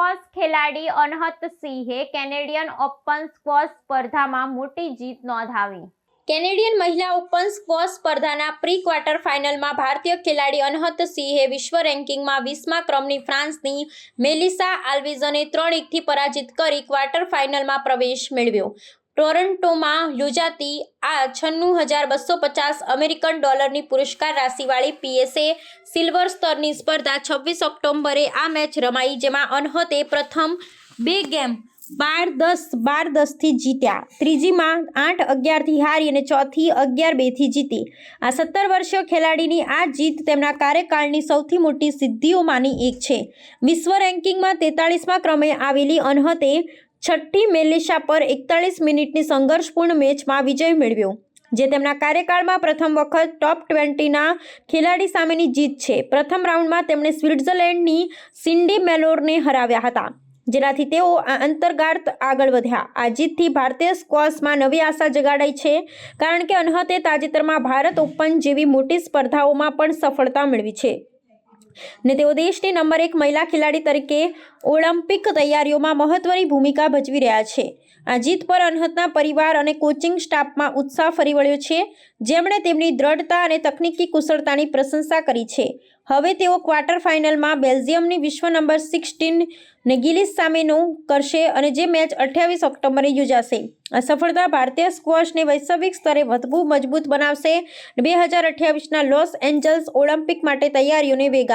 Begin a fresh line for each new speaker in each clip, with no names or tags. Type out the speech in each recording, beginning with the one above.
ખેલાડી અનહત સિંહે Canadian open squash સ્પર્ધામાં મોટી જીત નોંધાવી. કેનેડિયન મહિલા ઓપન સ્ક્વોશ સ્પર્ધાના પ્રી ક્વાર્ટર ફાઇનલમાં ભારતીય ખેલાડી અનહત સિંહે વિશ્વ રેન્કિંગમાં વીસમા ક્રમની ફ્રાન્સની મેલિસા આલ્વિઝને ત્રણ એકથી પરાજિત કરી ક્વાર્ટર ફાઇનલમાં પ્રવેશ મેળવ્યો. ટોરન્ટોમાં યોજાતી આ છન્નું હજાર બસો પચાસ અમેરિકન ડોલરની પુરસ્કાર રાશિવાળી પીએસએ સિલ્વર સ્તરની સ્પર્ધા છવ્વીસ ઓક્ટોબરે આ મેચ રમાઈ, જેમાં અનહતે પ્રથમ બે ગેમ બાર દસ, બાર દસથી જીત્યા. ત્રીજીમાં આઠ અગિયારથી હારી અને ચોથી અગિયાર બેથી જીતી. આ સત્તર વર્ષીય ખેલાડીની આ જીત તેમના કાર્યકાળની સૌથી મોટી સિદ્ધિઓમાંની એક છે. વિશ્વ રેન્કિંગમાં તેતાળીસમાં ક્રમે આવેલી અનહતે છઠ્ઠી મેલેશા પર એકતાળીસ મિનિટની સંઘર્ષપૂર્ણ મેચમાં વિજય મેળવ્યો, જે તેમના કાર્યકાળમાં પ્રથમ વખત ટોપ ટ્વેન્ટીના ખેલાડી સામેની જીત છે. પ્રથમ રાઉન્ડમાં તેમણે સ્વિટ્ઝરલેન્ડની સિન્ડી મેલોરને હરાવ્યા હતા, જેનાથી તેઓ આ અંતર્ગાત આગળ વધ્યા. આ જીતથી ભારતીય સ્ક્વોશમાં નવી આશા જગાડાઈ છે, કારણ કે અનહતે તાજેતરમાં ભારત ઓપન જેવી મોટી સ્પર્ધાઓમાં પણ સફળતા મેળવી છે. ને તેઓ દેશની નંબર એક મહિલા ખેલાડી તરીકે ઓલિમ્પિક તૈયારીઓમાં મહત્વની ભૂમિકા ભજવી રહ્યા છે. આ જીત પર અનહતના પરિવાર અને કોચિંગ સ્ટાફમાં ઉત્સાહ ફરી વળ્યો છે. જેમણે તેમની દ્રઢતા અને તકનીકી કુશળતાની પ્રશંસા કરી છે. હવે તેઓ ક્વાર્ટર ફાઇનલમાં બેલ્જિયમની વિશ્વ નંબર સિક્સટીન ને ગિલિસ સામેનું કરશે અને જે મેચ અઠ્યાવીસ ઓક્ટોબરે યોજાશે. આ સફળતા ભારતીય સ્ક્વોશને વૈશ્વિક સ્તરે વધુ મજબૂત બનાવશે. બે હજાર અઠ્યાવીસના લોસ એન્જલ્સ ઓલિમ્પિક માટે તૈયારીઓને વેગ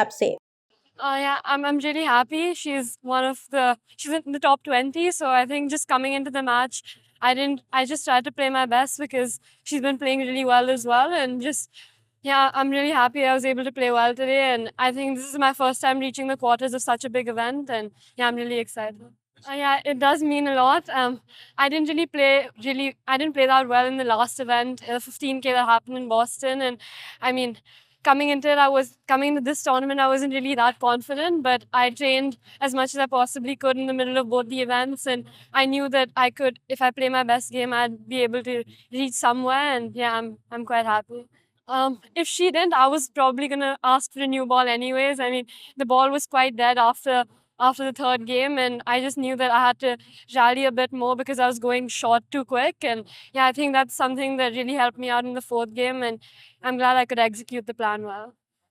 Uh, yeah, I'm, I'm really happy. She's one of the, she's in the top 20. So I think just coming into the match, I didn't, I just tried to play my best because she's been playing really well as well. And just, yeah, I'm really happy I was able to play well today. And I think this is my first time reaching the quarters of such a big event. And yeah, I'm really excited. Uh, yeah, it does mean a lot. Um, I didn't really play really. I didn't play that well in the last event, uh, 15k that happened in Boston, and I mean, coming into it, I was coming into this tournament. I wasn't really that confident, but I trained as much as I possibly could in the middle of both the events, and I knew that I could, if I play my best game, I'd be able to reach somewhere. And yeah, I'm I'm quite happy. Um, if she didn't, I was probably gonna ask for a new ball anyways. I mean, the ball was quite dead after after the third game, and I just knew that I had to rally a bit more because I was going short too quick. And yeah, I think that's something that really helped me out in the fourth game, and I'm glad I could execute the plan well.